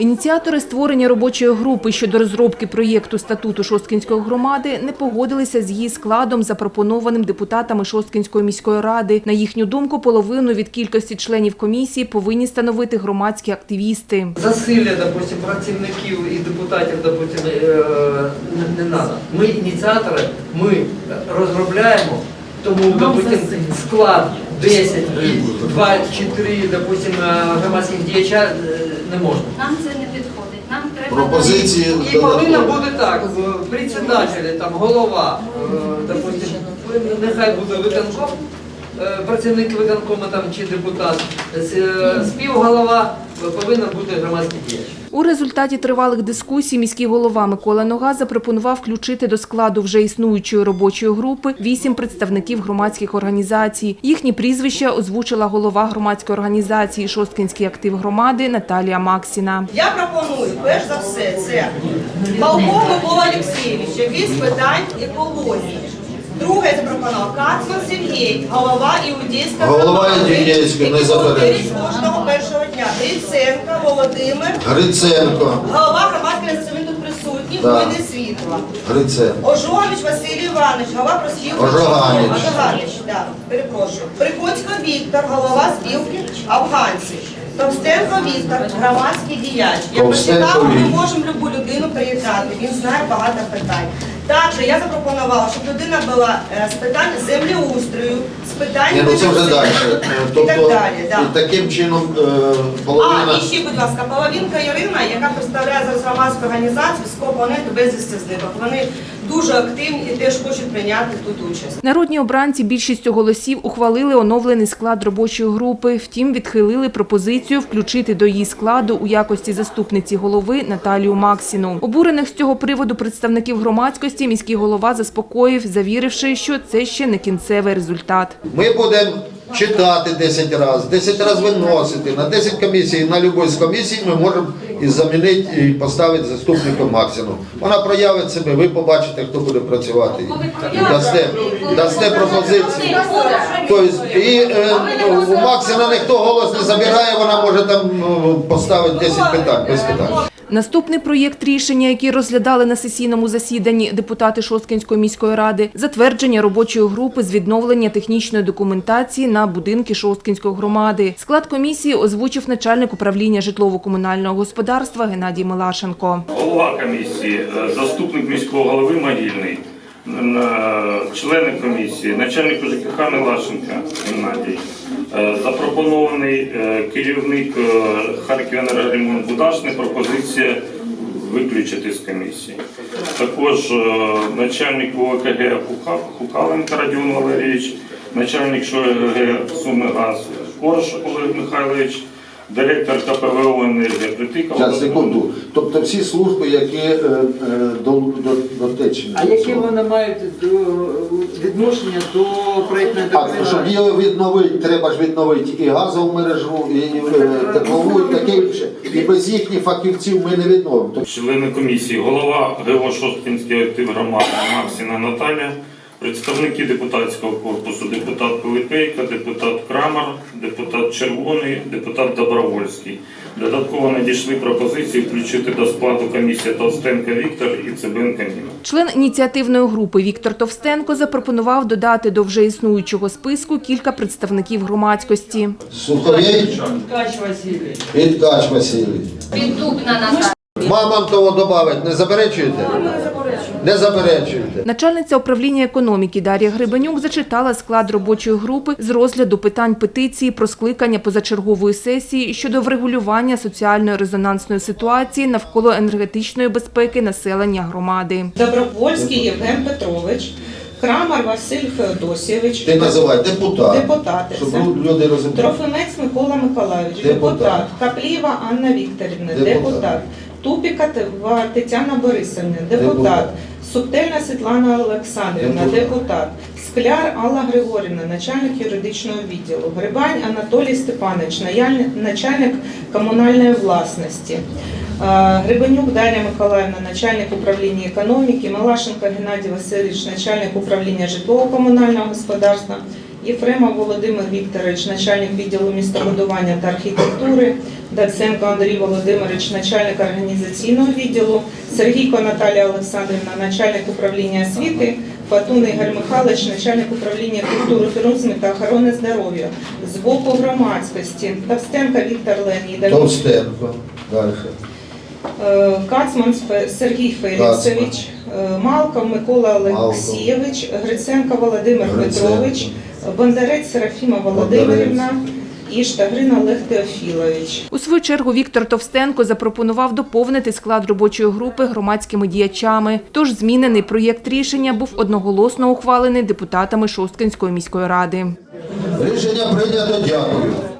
Ініціатори створення робочої групи щодо розробки проєкту статуту Шосткінської громади не погодилися з її складом, запропонованим депутатами Шосткінської міської ради. На їхню думку, половину від кількості членів комісії повинні становити громадські активісти. Засилля, допустим, працівників і депутатів, допустим, е, не, надо. Ми ініціатори, ми розробляємо, тому, допустим, склад 10 і 2 чи 3, допустим, е, громадських діяча е, не можна. Нам це не підходить. Нам треба Пропозиції І повинно бути так, в- председателі, там, голова, е, допустим, нехай буде виконком, е, працівник виконкому там, чи депутат, е, співголова е, повинен бути громадський діяч. У результаті тривалих дискусій міський голова Микола Нога запропонував включити до складу вже існуючої робочої групи вісім представників громадських організацій. Їхні прізвища озвучила голова громадської організації Шосткінський актив громади Наталія Максіна. Я пропоную, перш за все, це Балков Микола Олексійович, який з питань екології. Друге запропонував Кацман Сергій, голова Іудейської Голова Іудейської, не волонтерить кожного першого дня. Гриценко Володимир, Гриценко, голова громадської він тут присутній, Да. воїни світла. Гриценко. Ожогович Василій Іванович, голова проспілки. Ожоганич. Ожоганич, да, перепрошую. Приходько Віктор, голова спілки афганців. Товстенко Віктор, громадський діяч. Я Товстенко прочитала, ми Віктор. можемо любу людину приєднати, він знає багато питань. Також я запропонувала, щоб людина була е, з питань землеустрою, питань Ні, ну це вже далі. і Тобто так далі. Да. таким чином е, А, половина. і ще, будь ласка, половинка Ірина, яка представляє зараз громадську організацію «Скопланету безвісти зниклих». Вони дуже активні і теж хочуть прийняти тут участь. Народні обранці більшістю голосів ухвалили оновлений склад робочої групи. Втім, відхилили пропозицію включити до її складу у якості заступниці голови Наталію Максіну. Обурених з цього приводу представників громадськості міський голова заспокоїв, завіривши, що це ще не кінцевий результат. Ми будемо читати 10 разів, 10 разів виносити. На 10 комісій, на будь-якій з комісій ми можемо і замінити і поставити заступником Максимум. Вона проявить себе, ви побачите, хто буде працювати. І дасте, дасте пропозиції. Тобто, і е, у Максима ніхто голос не забирає, вона може там е, поставити 10 питань, без питань. Наступний проєкт рішення, який розглядали на сесійному засіданні депутати Шосткінської міської ради, затвердження робочої групи з відновлення технічної документації на будинки Шосткінської громади. Склад комісії озвучив начальник управління житлово-комунального господарства Геннадій Милашенко. Голова комісії, е, заступник міського голови Могильний, е, члени комісії, начальник ЖКХ Милашенка Геннадій, запропонований е, керівник е, Харківенергоремонт Будашний пропозиція виключити з комісії. Також е, начальник ОКГ Хука- Хукаленко Радіон Валерійович, начальник ШОГ Суми Газ Корж Олег Михайлович, директор КПВО «Енергія» Притика Зараз, секунду. Тобто всі служби, які е, е, до, до, дотичні. А яке вони мають е, відношення до проєктної А щоб її відновити, треба ж відновити і газову мережу, і е, теплову, і таке інше. І без їхніх фахівців ми не відновимо. Члени комісії, голова ГО Шосткінський актив громади Максіна Наталя, представники депутатського корпусу, депутат Пилипейка, депутат Крамар, депутат Червоний, депутат Добровольський. Додатково надійшли пропозиції включити до складу комісії Товстенка Віктор і Цибенка Ніна. Член ініціативної групи Віктор Товстенко запропонував додати до вже існуючого списку кілька представників громадськості. Суховій Ткач Василій. і Ткач. Піддубна. Мамам того додати не заперечуєте? Не заперечуєте. Начальниця управління економіки Дар'я Гребенюк зачитала склад робочої групи з розгляду питань петиції про скликання позачергової сесії щодо врегулювання соціальної резонансної ситуації навколо енергетичної безпеки населення громади. Добровольський Євген Петрович, Крамар Василь Феодосійович, Ти називай депутат. Депутати Щоб люди розуміли. Трофимець Микола Миколайович, Депутат. депутат, Капліва Анна Вікторівна, Депутат. депутат, Тупіка Тетяна Борисівна, Депутат. Субтельна Світлана Олександрівна, Депутат. Скляр Алла Григорівна, начальник юридичного відділу, Грибань Анатолій Степанович, начальник комунальної власності. Грибенюк Дар'я Миколаївна, начальник управління економіки, Малашенко Геннадій Васильович, начальник управління житлово-комунального господарства, Єфремов Володимир Вікторович, начальник відділу містобудування та архітектури, Даценко Андрій Володимирович, начальник організаційного відділу, Сергійко Наталія Олександрівна, начальник управління освіти, Фатун Ігор Михайлович, начальник управління культури, туризму та охорони здоров'я. З боку громадськості Товстенко Віктор Леонідович, Товстенко. Далі. е, Кацман Сергій Феліксович, е, Малков Микола Олексійович, Гриценко Володимир Гриценко. Петрович, Бондарець Серафіма Володимирівна і Штагрин Олег Теофілович. У свою чергу Віктор Товстенко запропонував доповнити склад робочої групи громадськими діячами. Тож змінений проєкт рішення був одноголосно ухвалений депутатами Шосткинської міської ради. Рішення прийнято. Дякую.